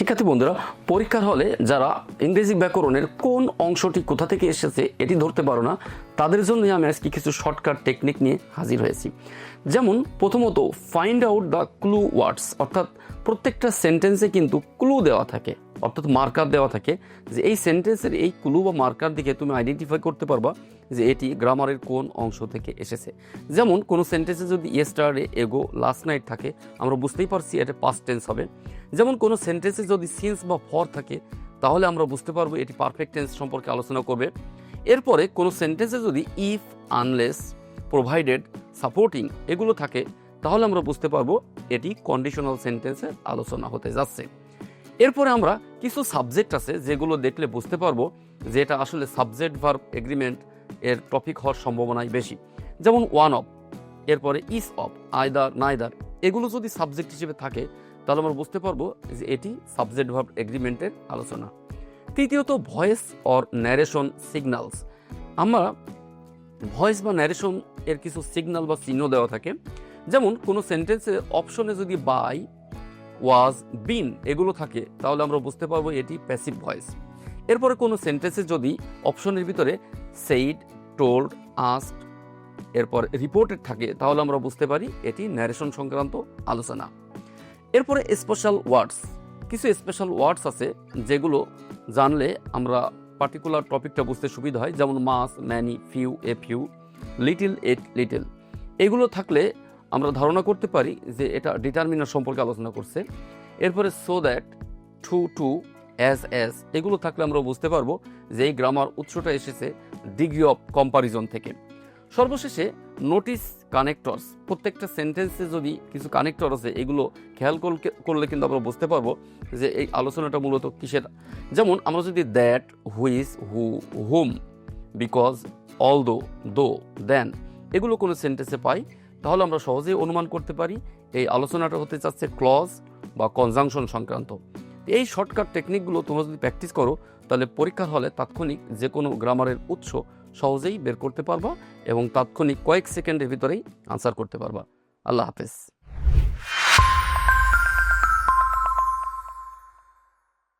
শিক্ষার্থী বন্ধুরা, পরীক্ষার হলে যারা ইংরেজি ব্যাকরণের কোন অংশটি কোথা থেকে এসেছে এটি ধরতে পারো না, তাদের জন্য আমি আজকে কিছু শর্টকাট টেকনিক নিয়ে হাজির হয়েছি। যেমন, প্রথমত find out the clue words অর্থাৎ প্রত্যেকটা সেন্টেন্সে কিন্তু ক্লু দেওয়া থাকে। অর্থাৎ মার্কার দেওয়া থাকে, যে এই সেন্টেন্সের এই ক্লু বা মার্কার দিকে তুমি আইডেন্টিফাই করতে পারবা যে এটি গ্রামারের কোন অংশ থেকে এসেছে। যেমন কোনো সেন্টেন্সে যদি ইয়েস্টারডে এগো লাস্ট নাইট থাকে, আমরা বুঝতেই পারছি এটা পাস্ট টেন্স হবে। যেমন কোনো সেন্টেন্সে যদি সিন্স বা ফর থাকে, তাহলে আমরা বুঝতে পারব এটি পারফেক্ট টেন্স সম্পর্কে আলোচনা করবে। এরপরে কোনো সেন্টেন্সে যদি ইফ আনলেস প্রোভাইডেড সাপোর্টিং এগুলো থাকে, তাহলে আমরা বুঝতে পারব এটি কন্ডিশনাল সেন্টেন্সের আলোচনা হতে যাচ্ছে। এরপরে আমরা কিছু সাবজেক্ট আছে যেগুলো দেখলে বুঝতে পারব যে এটা আসলে সাবজেক্ট ভার্ব এগ্রিমেন্ট এর টপিক হওয়ার সম্ভাবনাই বেশি। যেমন ওয়ান অফ এরপরে ইস অফ আয়দার নাইদার এগুলো যদি সাবজেক্ট হিসেবে থাকে, তাহলে আমরা বুঝতে পারব যে এটি সাবজেক্ট ভার্ব এগ্রিমেন্টের আলোচনা। তৃতীয়ত ভয়েস অর ন্যারেশন সিগন্যালস আমরা ভয়েস বা ন্যারেশন এর কিছু সিগন্যাল বা চিহ্ন দেওয়া থাকে। যেমন কোনো সেন্টেন্সে অপশনে যদি বাই ওয়াজ বিন এগুলো থাকে, তাহলে আমরা বুঝতে পারব এটি প্যাসিভ ভয়েস এরপরে কোনো সেন্টেন্সে যদি অপশনের ভিতরে সেইড টোল্ড আস্ট এরপর রিপোর্টেড থাকে, তাহলে আমরা বুঝতে পারি এটি ন্যারেশন সংক্রান্ত আলোচনা। এরপরে স্পেশাল ওয়ার্ডস কিছু স্পেশাল ওয়ার্ডস আছে যেগুলো জানলে আমরা পার্টিকুলার টপিকটা বুঝতে সুবিধা হয়, যেমন much many few a few little a little এগুলো থাকলে আমরা ধারণা করতে পারি যে এটা ডিটারমিনার সম্পর্কে আলোচনা করছে। এরপরে so that too to as as এগুলো থাকলে আমরা বুঝতে পারব যে এই গ্রামার উৎসটা এসেছে ডিগ্রি অফ কম্পারিজন থেকে। সর্বশেষে নোটিস কানেক্টরস প্রত্যেকটা সেন্টেন্সে যদি কিছু কানেক্টর আছে, এগুলো খেয়াল করলে- কিন্তু আমরা বুঝতে পারব যে এই আলোচনাটা মূলত কিসের। যেমন আমরা যদি দ্যাট হুইস হু হুম বিকজ অল দো দো দেন এগুলো কোনো সেন্টেন্সে পাই। তাহলে আমরা সহজেই অনুমান করতে পারি এই আলোচনাটা হতে চাচ্ছে ক্লজ বা কনজাংশন সংক্রান্ত। এই শর্টকাট টেকনিকগুলো তোমরা যদি প্র্যাকটিস করো, তাহলে পরীক্ষার হলে তাৎক্ষণিক যে কোনো গ্রামারের উৎস সহজেই বের করতে পারবা এবং তাৎক্ষণিক কয়েক সেকেন্ডের ভিতরেই আনসার করতে পারবা। আল্লাহ হাফেজ।